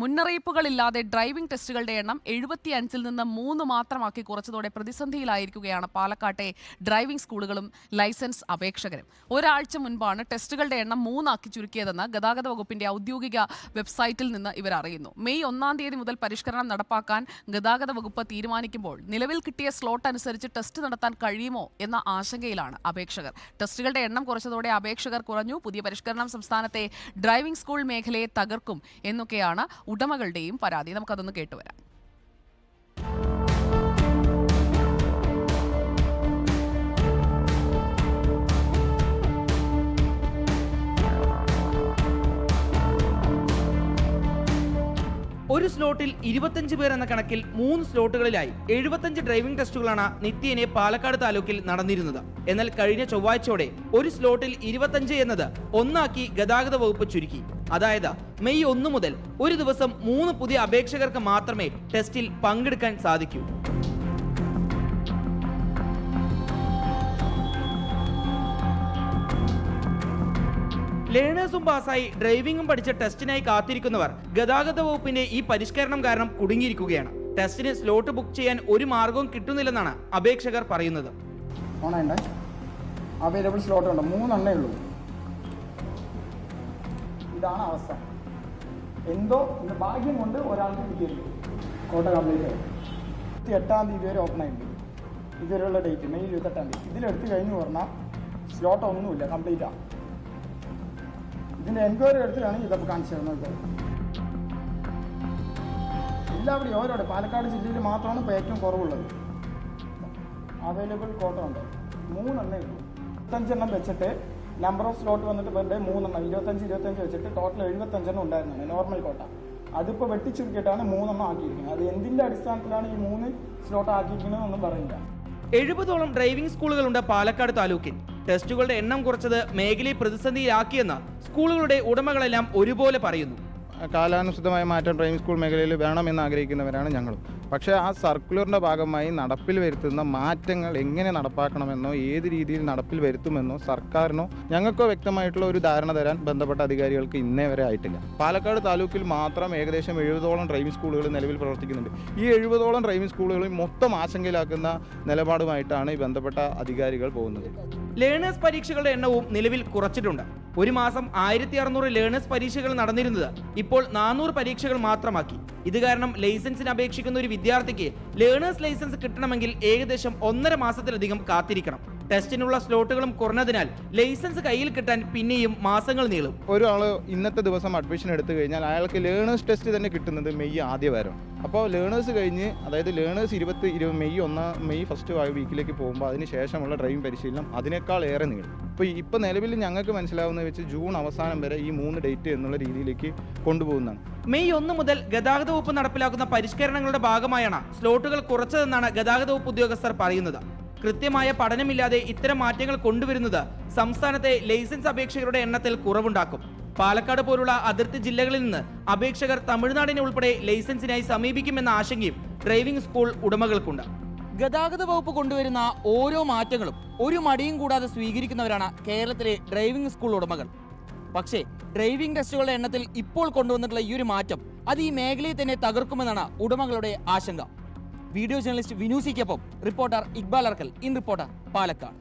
മുന്നറിയിപ്പുകളില്ലാതെ driving ടെസ്റ്റുകളുടെ എണ്ണം എഴുപത്തിയഞ്ചിൽ നിന്ന് മൂന്ന് മാത്രമാക്കി കുറച്ചതോടെ പ്രതിസന്ധിയിലായിരിക്കുകയാണ് പാലക്കാട്ടെ ഡ്രൈവിംഗ് സ്കൂളുകളും ലൈസൻസ് അപേക്ഷകരും. ഒരാഴ്ച മുൻപാണ് ടെസ്റ്റുകളുടെ എണ്ണം മൂന്നാക്കി ചുരുക്കിയതെന്ന് ഗതാഗത വകുപ്പിന്റെ ഔദ്യോഗിക വെബ്സൈറ്റിൽ നിന്ന് ഇവർ അറിയുന്നു. മെയ് ഒന്നാം തീയതി മുതൽ പരിഷ്കരണം നടപ്പാക്കാൻ ഗതാഗത വകുപ്പ് തീരുമാനിക്കുമ്പോൾ നിലവിൽ കിട്ടിയ സ്ലോട്ട് അനുസരിച്ച് ടെസ്റ്റ് നടത്താൻ കഴിയുമോ എന്ന ആശങ്കയിലാണ് അപേക്ഷകർ. ടെസ്റ്റുകളുടെ എണ്ണം കുറച്ചതോടെ അപേക്ഷകർ കുറഞ്ഞു. പുതിയ പരിഷ്കരണം സംസ്ഥാനത്തെ ഡ്രൈവിംഗ് സ്കൂൾ മേഖലയെ തകർക്കും എന്നൊക്കെയാണ് ഉടമകളുടെയും പരാതി. നമുക്കതൊന്ന് കേട്ടുവരാം. ഒരു സ്ലോട്ടിൽ ഇരുപത്തഞ്ച് പേർ എന്ന കണക്കിൽ മൂന്ന് സ്ലോട്ടുകളിലായി എഴുപത്തഞ്ച് ഡ്രൈവിംഗ് ടെസ്റ്റുകളാണ് നിത്യേനെ പാലക്കാട് താലൂക്കിൽ നടന്നിരുന്നത്. എന്നാൽ കഴിഞ്ഞ ചൊവ്വാഴ്ചയോടെ ഒരു സ്ലോട്ടിൽ ഇരുപത്തഞ്ച് എന്നത് ഒന്നാക്കി ഗതാഗത വകുപ്പ് ചുരുക്കി. അതായത് മെയ് ഒന്ന് മുതൽ ഒരു ദിവസം മൂന്ന് പുതിയ അപേക്ഷകർക്ക് മാത്രമേ ടെസ്റ്റിൽ പങ്കെടുക്കാൻ സാധിക്കൂ. ലേണേഴ്സും പാസ്സായി ഡ്രൈവിംഗും പഠിച്ച ടെസ്റ്റിനായി കാത്തിരിക്കുന്നവർ ഗതാഗത വകുപ്പിന്റെ ഈ പരിഷ്കരണം കാരണം കുടുങ്ങിയിരിക്കുകയാണ്. ടെസ്റ്റിന് സ്ലോട്ട് ബുക്ക് ചെയ്യാൻ ഒരു മാർഗവും കിട്ടുന്നില്ലെന്നാണ് അപേക്ഷകർ പറയുന്നത്. ഓണുണ്ട് അവൈലബിൾ സ്ലോട്ട് ഉണ്ട്? മൂന്നെണ്ണേ ഉള്ളൂ. ഇതാണ് അവസ്ഥ. എന്തോ ഭാഗ്യം കൊണ്ട് ഒരാൾക്ക് കിട്ടിയിരിക്കും കോട്ട കംപ്ലീറ്റ് ഇരുപത്തി എട്ടാം തീയതി വരെ ഓപ്പൺ ആയിട്ടുണ്ട്. ഇതുവരെയുള്ള ഡേറ്റ് മെയ് ഇരുപത്തെട്ടാം തീയതി. ഇതിലെടുത്ത് കഴിഞ്ഞു പറഞ്ഞാൽ സ്ലോട്ട് ഒന്നുമില്ല കംപ്ലീറ്റ് ആണ് ഇതിന്റെ എൻക്വയറി എടുത്തിട്ടാണ് ഇതൊക്കെ കാണിച്ചു തരുന്നത്. എല്ലാവരുടെയും ഓരോ പാലക്കാട് ജില്ലയിൽ മാത്രമാണ് ഇപ്പോൾ ഏറ്റവും കുറവുള്ളത്. അവൈലബിൾ കോട്ട ഉണ്ട്. മൂന്നെണ്ണേ ഉള്ളൂ. ഇരുപത്തഞ്ചെണ്ണം വെച്ചിട്ട് നമ്പർ ഓഫ് സ്ലോട്ട് വന്നിട്ട് ഡേ മൂന്നെണ്ണം. ഇരുപത്തഞ്ച് ഇരുപത്തഞ്ച് വെച്ചിട്ട് ടോട്ടൽ എഴുപത്തഞ്ചെണ്ണം ഉണ്ടായിരുന്നു നോർമൽ കോട്ട അതിപ്പോൾ വെട്ടിച്ചുരുക്കിയിട്ടാണ് മൂന്നെണ്ണം ആക്കിയിരിക്കുന്നത്. അത് എന്തിന്റെ അടിസ്ഥാനത്തിലാണ് ഈ മൂന്ന് സ്ലോട്ട് ആക്കിയിരിക്കുന്നതെന്നൊന്നും പറയില്ല. എഴുപതോളം ഡ്രൈവിംഗ് സ്കൂളുകളുണ്ട് പാലക്കാട് താലൂക്കിൽ. ടെസ്റ്റുകളുടെ എണ്ണം കുറച്ചത് മേഖലയെ പ്രതിസന്ധിയിലാക്കിയെന്ന് സ്കൂളുകളുടെ ഉടമകളെല്ലാം ഒരുപോലെ പറയുന്നു. കാലാനുസൃതമായ മാറ്റം ഡ്രൈവിംഗ് സ്കൂൾ മേഖലയിൽ വേണമെന്ന് ആഗ്രഹിക്കുന്നവരാണ് ഞങ്ങളും. പക്ഷേ ആ സർക്കുലറിന്റെ ഭാഗമായി നടപ്പിൽ വരുത്തുന്ന മാറ്റങ്ങൾ എങ്ങനെ നടപ്പാക്കണമെന്നോ ഏത് രീതിയിൽ നടപ്പിൽ വരുത്തുമെന്നോ സർക്കാരിനോ ഞങ്ങൾക്കോ വ്യക്തമായിട്ടുള്ള ഒരു ധാരണ തരാൻ ബന്ധപ്പെട്ട അധികാരികൾക്ക് ഇന്നേ വരെ ആയിട്ടില്ല. പാലക്കാട് താലൂക്കിൽ മാത്രം ഏകദേശം എഴുപതോളം ഡ്രൈവിംഗ് സ്കൂളുകൾ നിലവിൽ പ്രവർത്തിക്കുന്നുണ്ട്. ഈ എഴുപതോളം ഡ്രൈവിംഗ് സ്കൂളുകളിൽ മൊത്തം ആശങ്കയിലാക്കുന്ന നിലപാടുമായിട്ടാണ് ഈ ബന്ധപ്പെട്ട അധികാരികൾ പോകുന്നത്. ലേണേഴ്സ് പരീക്ഷകളുടെ എണ്ണവും നിലവിൽ കുറച്ചിട്ടുണ്ട്. ഒരു മാസം ആയിരത്തി അറുന്നൂറ് ലേണേഴ്സ് പരീക്ഷകൾ നടന്നിരുന്നത് ഇപ്പോൾ നാനൂറ് പരീക്ഷകൾ മാത്രമാക്കി. ഇത് കാരണം ലൈസൻസിന് അപേക്ഷിക്കുന്ന ഒരു വിദ്യാർത്ഥിക്ക് ലേണേഴ്സ് ലൈസൻസ് കിട്ടണമെങ്കിൽ ഏകദേശം ഒന്നര മാസത്തിലധികം കാത്തിരിക്കണം. ടെസ്റ്റിനുള്ള സ്ലോട്ടുകളും കുറഞ്ഞതിനാൽ ലൈസൻസ് കയ്യിൽ കിട്ടാൻ പിന്നെയും മാസങ്ങൾ നീളും. ഒരാൾ ഇന്നത്തെ ദിവസം അഡ്മിഷൻ എടുത്തു കഴിഞ്ഞാൽ അയാൾക്ക് ലേണേഴ്സ് ടെസ്റ്റ് തന്നെ കിട്ടുന്നത് മെയ് ആദ്യ വാരം അപ്പോൾ ലേണേഴ്സ് കഴിഞ്ഞ് അതായത് ലേണേഴ്സ് ഇരുപത്തി ഇരു മെയ് ഒന്നാം മെയ് ഫസ്റ്റ് ആ വീക്കിലേക്ക് പോകുമ്പോൾ അതിന് ശേഷമുള്ള ഡ്രൈവിംഗ് പരിശീലനം അതിനേക്കാൾ ഏറെ നീളും. അപ്പോൾ ഇപ്പോൾ നിലവിൽ ഞങ്ങൾക്ക് മനസ്സിലാവുന്ന വെച്ച് ജൂൺ അവസാനം വരെ ഈ മൂന്ന് ഡേറ്റ് എന്നുള്ള രീതിയിലേക്ക് കൊണ്ടുപോകുന്നതാണ്. മെയ് ഒന്ന് മുതൽ ഗതാഗത വകുപ്പ് നടപ്പിലാക്കുന്ന പരിഷ്കരണങ്ങളുടെ ഭാഗമായാണ് സ്ലോട്ടുകൾ കുറച്ചതെന്നാണ് ഗതാഗത വകുപ്പ് ഉദ്യോഗസ്ഥർ പറയുന്നത്. കൃത്യമായ പഠനമില്ലാതെ ഇത്തരം മാറ്റങ്ങൾ കൊണ്ടുവരുന്നത് സംസ്ഥാനത്തെ ലൈസൻസ് അപേക്ഷകരുടെ എണ്ണത്തിൽ കുറവുണ്ടാക്കും. പാലക്കാട് പോലുള്ള അതിർത്തി ജില്ലകളിൽ നിന്ന് അപേക്ഷകർ തമിഴ്നാടിനെ ഉൾപ്പെടെ ലൈസൻസിനായി സമീപിക്കുമെന്ന ആശങ്കയും ഡ്രൈവിംഗ് സ്കൂൾ ഉടമകൾക്കുണ്ട്. ഗതാഗത വകുപ്പ് കൊണ്ടുവരുന്ന ഓരോ മാറ്റങ്ങളും ഒരു മടിയും കൂടാതെ സ്വീകരിക്കുന്നവരാണ് കേരളത്തിലെ ഡ്രൈവിംഗ് സ്കൂൾ ഉടമകൾ. പക്ഷേ ഡ്രൈവിംഗ് ടെസ്റ്റുകളുടെ എണ്ണത്തിൽ ഇപ്പോൾ കൊണ്ടുവന്നിട്ടുള്ള ഈ ഒരു മാറ്റം അത് ഈ മേഖലയെ തന്നെ തകർക്കുമെന്നാണ് ഉടമകളുടെ ആശങ്ക. Video journalist വിനൂസിക്കൊപ്പം reporter Iqbal Arkal in reporter Palakkad.